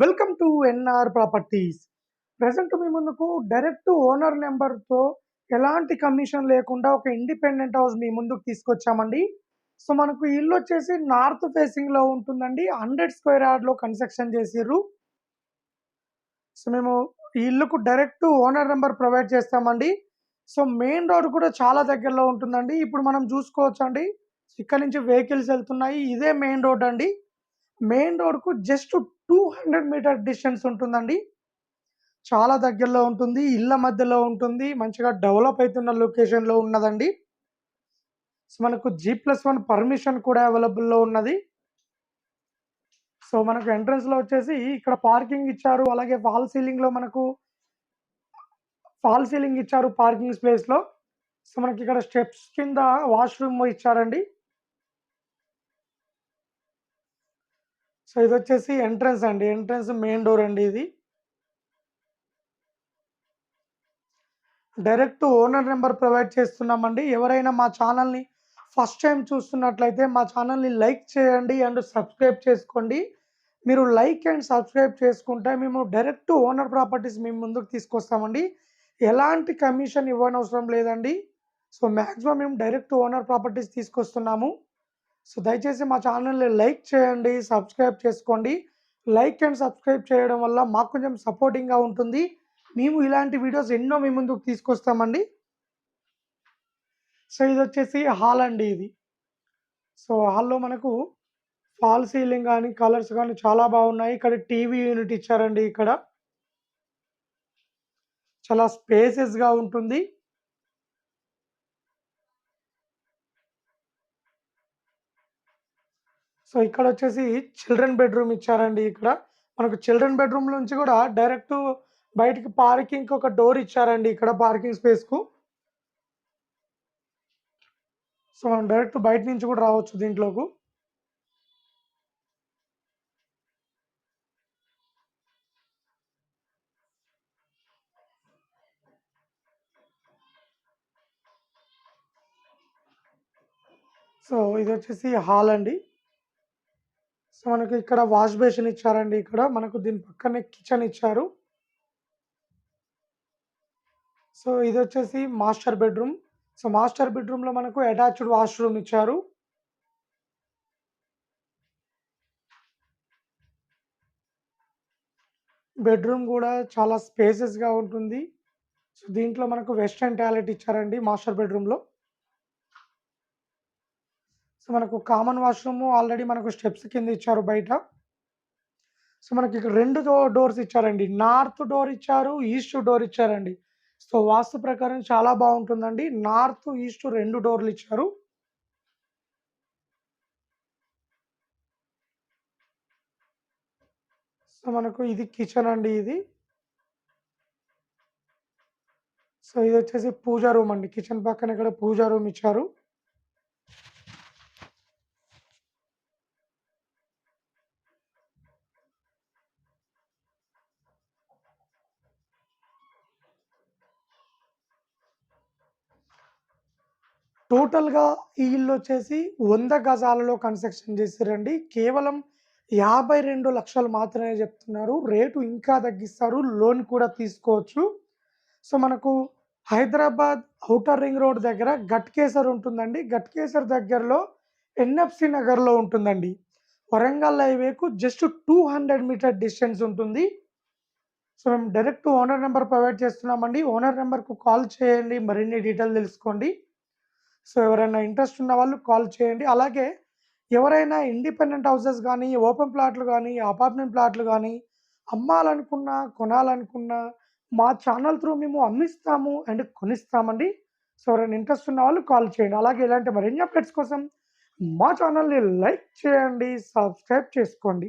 Welcome to NR properties. Present మీ ముందుకు direct owner నెంబర్తో ఎలాంటి కమిషన్ లేకుండా ఒక ఇండిపెండెంట్ హౌస్ మీ ముందుకు తీసుకొచ్చామండి. సో మనకు ఇల్లు వచ్చేసి నార్త్ ఫేసింగ్లో ఉంటుందండి. హండ్రెడ్ స్క్వేర్ యార్డ్లో కన్స్ట్రక్షన్ చేసిర్రు. సో మేము ఈ ఇల్లుకు డైరెక్ట్ ఓనర్ నెంబర్ ప్రొవైడ్ చేస్తామండి. సో మెయిన్ రోడ్ కూడా చాలా దగ్గరలో ఉంటుందండి. ఇప్పుడు మనం చూసుకోవచ్చు అండి ఇక్కడ నుంచి వెహికల్స్ వెళ్తున్నాయి. ఇదే మెయిన్ రోడ్ అండి. Main రోడ్కు just two hundred metre distance ఉంటుందండి. చాలా దగ్గరలో ఉంటుంది ఇళ్ళ మధ్యలో ఉంటుంది మంచిగా డెవలప్ అవుతున్న లొకేషన్లో ఉన్నదండి. సో మనకు జీ ప్లస్ వన్ పర్మిషన్ కూడా అవైలబుల్లో ఉన్నది. సో మనకు ఎంట్రన్స్లో వచ్చేసి ఇక్కడ పార్కింగ్ ఇచ్చారు అలాగే ఫాల్ సీలింగ్లో మనకు ఫాల్ సీలింగ్ ఇచ్చారు పార్కింగ్ స్పేస్లో. సో మనకి ఇక్కడ స్టెప్స్ కింద వాష్రూమ్ ఇచ్చారండి. సో ఇది వచ్చేసి ఎంట్రన్స్ అండి. ఎంట్రన్స్ మెయిన్ డోర్ అండి ఇది. డైరెక్ట్ ఓనర్ నెంబర్ ప్రొవైడ్ చేస్తున్నామండి. ఎవరైనా మా ఛానల్ని ఫస్ట్ టైం చూస్తున్నట్లయితే మా ఛానల్ని లైక్ చేయండి అండ్ సబ్స్క్రైబ్ చేసుకోండి. మీరు లైక్ అండ్ సబ్స్క్రైబ్ చేసుకుంటే మేము డైరెక్ట్ ఓనర్ ప్రాపర్టీస్ మేము ముందుకు తీసుకొస్తామండి. ఎలాంటి కమిషన్ ఇవ్వనవసరం లేదండి. సో మ్యాక్సిమం మేము డైరెక్ట్ ఓనర్ ప్రాపర్టీస్ తీసుకొస్తున్నాము. సో దయచేసి మా ఛానల్ని లైక్ చేయండి సబ్స్క్రైబ్ చేసుకోండి. లైక్ అండ్ సబ్స్క్రైబ్ చేయడం వల్ల మాకు కొంచెం సపోర్టింగ్గా ఉంటుంది. మేము ఇలాంటి వీడియోస్ ఎన్నో మీ ముందుకు తీసుకొస్తామండి. సో ఇది వచ్చేసి హాల్ అండి ఇది. సో హాల్లో మనకు ఫాల్ సీలింగ్ కానీ కలర్స్ కానీ చాలా బాగున్నాయి. ఇక్కడ టీవీ యూనిట్ ఇచ్చారండి ఇక్కడ. చాలా స్పేసెస్గా ఉంటుంది. సో ఇక్కడ వచ్చేసి చిల్డ్రన్ బెడ్రూమ్ ఇచ్చారండి ఇక్కడ. మనకు చిల్డ్రన్ బెడ్రూమ్ నుంచి కూడా డైరెక్ట్ బయటికి పార్కింగ్ ఒక డోర్ ఇచ్చారండి ఇక్కడ పార్కింగ్ స్పేస్కు సో మనం డైరెక్ట్ బయట నుంచి కూడా రావచ్చు దీంట్లోకి. సో ఇది వచ్చేసి హాల్ అండి. సో మనకి ఇక్కడ వాష్ బేసిన్ ఇచ్చారండి ఇక్కడ. మనకు దీని పక్కనే కిచెన్ ఇచ్చారు. సో ఇది వచ్చేసి మాస్టర్ బెడ్రూమ్ సో మాస్టర్ బెడ్రూమ్లో మనకు అటాచ్డ్ వాష్రూమ్ ఇచ్చారు. బెడ్రూమ్ కూడా చాలా స్పేసెస్గా ఉంటుంది. సో దీంట్లో మనకు వెస్ట్రన్ టాయిలెట్ ఇచ్చారండి మాస్టర్ బెడ్రూమ్లో. సో మనకు కామన్ వాష్రూమ్ ఆల్రెడీ మనకు స్టెప్స్ కింద ఇచ్చారు బయట. సో మనకి ఇక్కడ రెండు డోర్స్ ఇచ్చారండి. నార్త్ డోర్ ఇచ్చారు ఈస్ట్ డోర్ ఇచ్చారండి. సో వాస్తు ప్రకారం చాలా బాగుంటుందండి. నార్త్ ఈస్ట్ రెండు డోర్లు ఇచ్చారు. సో మనకు ఇది కిచెన్ అండి ఇది. సో ఇది వచ్చేసి పూజా రూమ్ అండి. కిచెన్ పక్కన ఇక్కడ పూజా రూమ్ ఇచ్చారు. టోటల్గా ఈ ఇల్లు వచ్చేసి వంద గజాలలో కన్స్ట్రక్షన్ చేశారండి. కేవలం యాభై రెండు లక్షలు మాత్రమే చెప్తున్నారు. రేటు ఇంకా తగ్గిస్తారు. లోన్ కూడా తీసుకోవచ్చు. సో మనకు హైదరాబాద్ ఔటర్ రింగ్ రోడ్ దగ్గర గట్కేసర్ ఉంటుందండి. గట్కేసర్ దగ్గరలో ఎన్ఎఫ్సి నగర్లో ఉంటుందండి. Warangal హైవేకు just two hundred metre distance ఉంటుంది. సో మేము డైరెక్ట్ ఓనర్ నెంబర్ ప్రొవైడ్ చేస్తున్నామండి. ఓనర్ నెంబర్కు కాల్ చేయండి. మరిన్ని డీటెయిల్ తెలుసుకోండి. సో ఎవరైనా ఇంట్రెస్ట్ ఉన్న వాళ్ళు కాల్ చేయండి. అలాగే ఎవరైనా ఇండిపెండెంట్ హౌసెస్ కానీ ఓపెన్ ప్లాట్లు కానీ అపార్ట్మెంట్ ప్లాట్లు కానీ అమ్మాలనుకున్నా కొనాలనుకున్నా మా ఛానల్ త్రూ మేము అమ్మిస్తాము అండ్ కొనిస్తామండి. సో ఎవరైనా ఇంట్రెస్ట్ ఉన్న వాళ్ళు కాల్ చేయండి. అలాగే ఇలాంటి మరిన్ని అప్డేట్స్ కోసం మా ఛానల్ని లైక్ చేయండి సబ్స్క్రైబ్ చేసుకోండి.